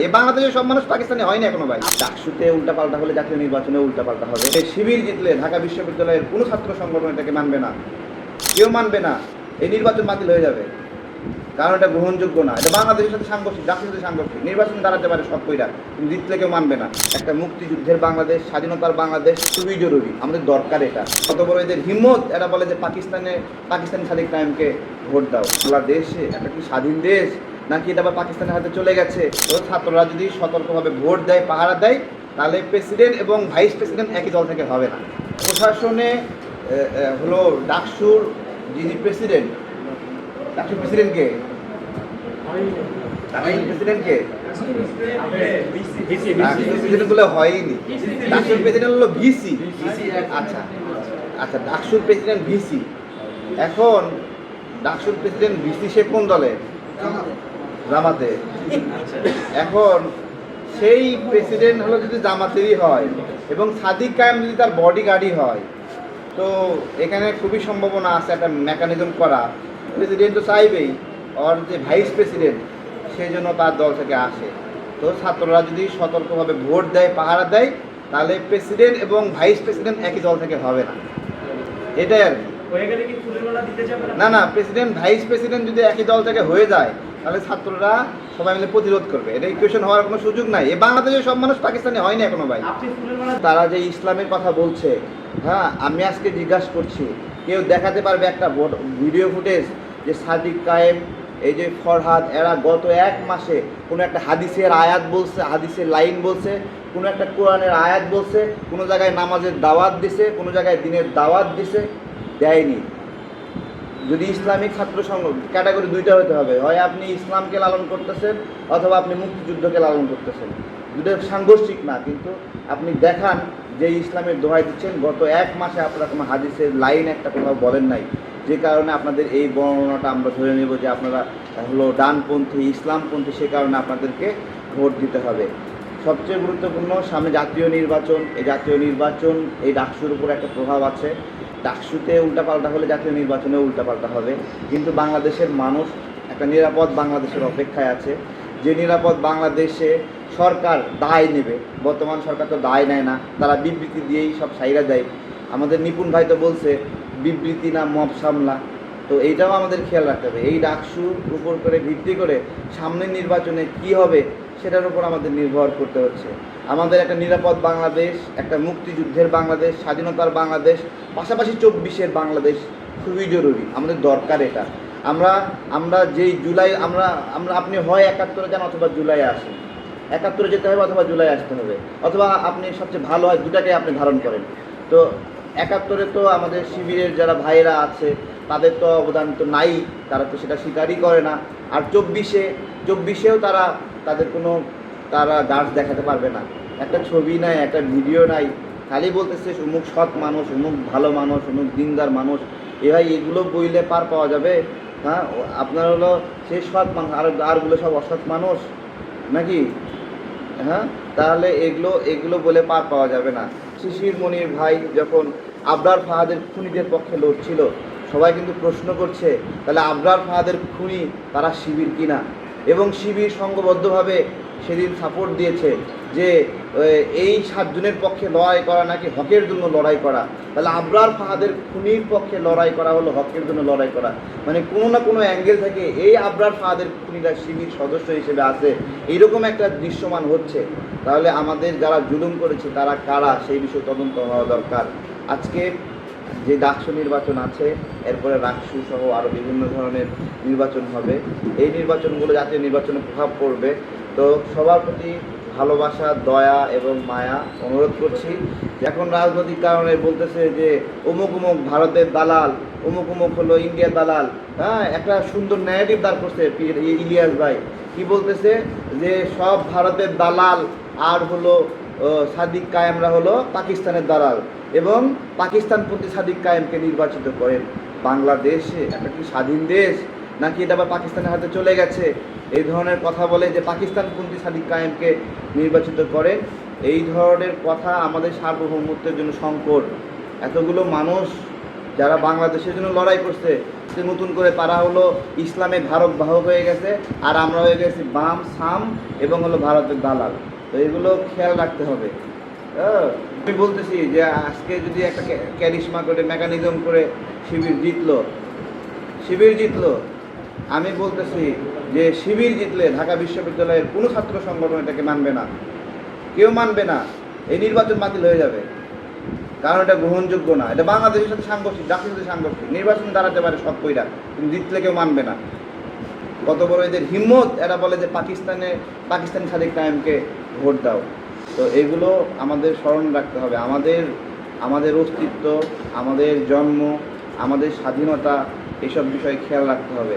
এ বাংলাদেশের সব মানুষ পাকিস্তানি হয় না এখনও ভাই। ডাকসুতে উল্টাপাল্টা হলে জাতীয় নির্বাচনে উল্টাপাল্টা হবে। এই শিবির জিতলে ঢাকা বিশ্ববিদ্যালয়ের কোনো ছাত্র সংগঠন এটাকে মানবে না। কেউ মানবে না। এই নির্বাচন বাতিল হয়ে যাবে। কারণ এটা গ্রহণযোগ্য না। এটা বাংলাদেশের সাথে সাংঘর্ষিক জাতির সাথে সাংঘর্ষিক। নির্বাচন দাঁড়াতে পারে সব কইরা। কিন্তু জিতলে কেউ মানবে না। একটা মুক্তিযুদ্ধের বাংলাদেশ স্বাধীনতার বাংলাদেশ খুবই জরুরি। আমাদের দরকার এটা। কত বড় এদের হিম্মত? এরা বলে যে পাকিস্তানে পাকিস্তানি সাদিক টাইমকে ভোট দাও। বাংলাদেশে একটা কি স্বাধীন দেশ? নাকি এটা আবার পাকিস্তানের হাতে চলে গেছে? তো ছাত্ররা যদি সতর্কভাবে ভোট দেয় পাহারা দেয় তাহলে প্রেসিডেন্ট এবং ভাইস প্রেসিডেন্ট একই দল থেকে হবে না। প্রশাসনে হলো ডাকসুর যিনি প্রেসিডেন্ট ডাকসুর প্রেসিডেন্ট কে? ডাকসুর প্রেসিডেন্ট কে? ডাকসুর প্রেসিডেন্ট বলে হয়নি। ডাকসুর প্রেসিডেন্ট হলো ভিসি। আচ্ছা আচ্ছা ডাকসুর প্রেসিডেন্ট ভিসি। এখন ডাকসুর প্রেসিডেন্ট ভিসি সে কোন দলে? জামাতে। এখন সেই প্রেসিডেন্ট হলো যদি জামাতেরই হয় এবং সাদিক কায়েম যদি তার বডি গার্ডই হয় তো এখানে খুবই সম্ভাবনা আছে একটা মেকানিজম করা। প্রেসিডেন্ট তো চাইবেই ওর যে ভাইস প্রেসিডেন্ট সেই জন্য তার দল থেকে আসে। তো ছাত্ররা যদি সতর্কভাবে ভোট দেয় পাহারা দেয় তাহলে প্রেসিডেন্ট এবং ভাইস প্রেসিডেন্ট একই দল থেকে হবে না। এটাই আর কি। না? না প্রেসিডেন্ট ভাইস প্রেসিডেন্ট যদি একই দল থেকে হয়ে যায় তাহলে ছাত্ররা সবাই মিলে প্রতিরোধ করবে। এটা ইকুয়েশন হওয়ার কোনো সুযোগ নাই। এ বাংলাদেশের সব মানুষ পাকিস্তানি হয় না এখনও ভাই। তারা যে ইসলামের কথা বলছে হ্যাঁ আমি আজকে জিজ্ঞাসা করছি কেউ দেখাতে পারবে একটা ভিডিও ফুটেজ যে সাদিক কায়েম এই যে ফরহাদ এরা গত এক মাসে কোনো একটা হাদিসের আয়াত বলছে হাদিসের লাইন বলছে কোনো একটা কোরআনের আয়াত বলছে কোনো জায়গায় নামাজের দাওয়াত দিছে কোনো জায়গায় দিনের দাওয়াত দিছে দেয়নি। যদি ইসলামিক ছাত্র সংঘ, ক্যাটাগরি দুইটা হতে হবে। হয় আপনি ইসলামকে লালন করতেছেন, অথবা আপনি মুক্তিযুদ্ধকে লালন করতেছেন। দুটো সাংঘর্ষিক না, কিন্তু আপনি দেখান যে ইসলামের দোহাই দিচ্ছেন। গত এক মাসে আপনারা কোনো হাদিসের লাইন একটা কোথাও বলেন নাই, যে কারণে আপনাদের এই বর্ণনাটা আমরা ধরে নেব যে আপনারা হলো ডানপন্থী, ইসলামপন্থী, সে কারণে আপনাদেরকে ভোট দিতে হবে। সবচেয়ে গুরুত্বপূর্ণ সামনে জাতীয় নির্বাচন। এই জাতীয় নির্বাচন, এই ডাকসুর উপর একটা প্রভাব আছে। ডাকসুতে উল্টাপাল্টা হলে জাতীয় নির্বাচনে উল্টাপাল্টা হবে। কিন্তু বাংলাদেশের মানুষ একটা নিরাপদ বাংলাদেশের অপেক্ষায় আছে। যে নিরাপদ বাংলাদেশে সরকার দায় নেবে, বর্তমান সরকার তো দায় নেয় না, তারা বিবৃতি দিয়েই সব সাইরা দেয়। আমাদের নিপুণ ভাই তো বলছে, বিবৃতি না, মব সামলা। তো এইটাও আমাদের খেয়াল রাখতে হবে। এই ডাকসুর উপর করে ভিত্তি করে সামনের নির্বাচনে কি হবে সেটার উপর আমাদের নির্ভর করতে হচ্ছে। আমাদের একটা নিরাপদ বাংলাদেশ, একটা মুক্তিযুদ্ধের বাংলাদেশ, স্বাধীনতার বাংলাদেশ, পাশাপাশি চব্বিশের বাংলাদেশ খুবই জরুরি। আমাদের দরকার এটা। আমরা আমরা যেই জুলাই, আমরা আমরা, আপনি হয় একাত্তরে যান অথবা জুলাই আসেন। একাত্তরে যেতে হবে অথবা জুলাই আসতে হবে। অথবা আপনি সবচেয়ে ভালো হয় দুটাকে আপনি ধারণ করেন। তো একাত্তরে তো আমাদের শিবিরের যারা ভাইয়েরা আছে, তাদের তো অবদান তো নাই, তারা তো সেটা স্বীকারই করে না। আর চব্বিশে, চব্বিশেও তারা তাদের কোনো তারা গাছ দেখাতে পারবে না। একটা ছবি নাই, একটা ভিডিও নাই। খালি বলতেছে, অমুক সৎ মানুষ, অমুক ভালো মানুষ, অমুক দিনদার মানুষ। এ ভাই, এগুলো বইলে পার পাওয়া যাবে? হ্যাঁ আপনার হলো সেই সৎ মানুষ, আর আরগুলো সব অসৎ মানুষ? নাকি? হ্যাঁ তাহলে এগুলো এগুলো বলে পার পাওয়া যাবে না। শিশির মনির ভাই যখন আবরার ফাহাদের খুনিদের পক্ষে লড়ছিল, সবাই কিন্তু প্রশ্ন করছে, তাহলে আবরার ফাহাদের খুনি তারা শিবির কিনা? এবং শিবির সংঘবদ্ধভাবে সেদিন সাপোর্ট দিয়েছে যে এই সাতজনের পক্ষে লড়াই করা নাকি হকের জন্য লড়াই করা? তাহলে আবরার ফাহাদের খুনির পক্ষে লড়াই করা হলো, হকের জন্য লড়াই করা। মানে কোনো না কোনো অ্যাঙ্গেল থেকে এই আবরার ফাহাদের খুনিরা শিবির সদস্য হিসেবে আছে। এইরকম একটা দৃশ্যমান হচ্ছে। তাহলে আমাদের যারা জুলুম করেছে তারা কারা? সেই বিষয়ে তদন্ত হওয়া দরকার। আজকে যে ডাকসু নির্বাচন আছে, এরপরে রাকসু সহ আরও বিভিন্ন ধরনের নির্বাচন হবে। এই নির্বাচনগুলো জাতীয় নির্বাচনে প্রভাব পড়বে। তো সবার প্রতি ভালোবাসা, দয়া এবং মায়া অনুরোধ করছি। এখন রাজনৈতিক কারণে বলতেছে যে, অমুক অমুক ভারতের দালাল, অমুক অমুক হলো ইন্ডিয়ার দালাল। হ্যাঁ একটা সুন্দর ন্যারেটিভ দাঁড় করছে ইলিয়াস ভাই। কি বলতেছে? যে সব ভারতের দালাল আর হলো সাদিক কায়েমরা হলো পাকিস্তানের দালাল। এবং পাকিস্তান পাকিস্তানপন্থী সাদিক কায়েমকে নির্বাচিত করেন বাংলাদেশে একটা কি স্বাধীন দেশ? নাকি এটা আবার পাকিস্তানের হাতে চলে গেছে? এই ধরনের কথা বলে যে পাকিস্তান পাকিস্তানপন্থী সাদিক কায়েমকে নির্বাচিত করেন এই ধরনের কথা আমাদের সার্বভৌমত্বের জন্য সংকট। এতগুলো মানুষ যারা বাংলাদেশের জন্য লড়াই করছে, সে নতুন করে তারা হলো ইসলামে ভারত বাহক হয়ে গেছে, আর আমরা হয়ে গেছি বাম, সাম এবং হলো ভারতের দালাল। তো এগুলো খেয়াল রাখতে হবে। আমি বলতেছি যে আজকে যদি একটা ক্যা- ক্যারিশমা করে মেকানিজম করে শিবির জিতলো শিবির জিতলো, আমি বলতেছি যে শিবির জিতলে ঢাকা বিশ্ববিদ্যালয়ের কোনো ছাত্র সংগঠন এটাকে মানবে না। কেউ মানবে না, এই নির্বাচন বাতিল হয়ে যাবে। কারণ এটা গ্রহণযোগ্য না। এটা বাংলাদেশের সাথে সাংঘর্ষিক, জাতির সাথে সাংঘর্ষিক। নির্বাচন দাঁড়াতে পারে সব কইরা, কিন্তু জিতলে কেউ মানবে না। কত বড় এদের হিম্মত? এরা বলে যে পাকিস্তানে, পাকিস্তানি সাদিক টাইমকে ভোট দাও। তো এগুলো আমাদের স্মরণ রাখতে হবে। আমাদের আমাদের অস্তিত্ব, আমাদের জন্ম, আমাদের স্বাধীনতা, এসব বিষয়ে খেয়াল রাখতে হবে।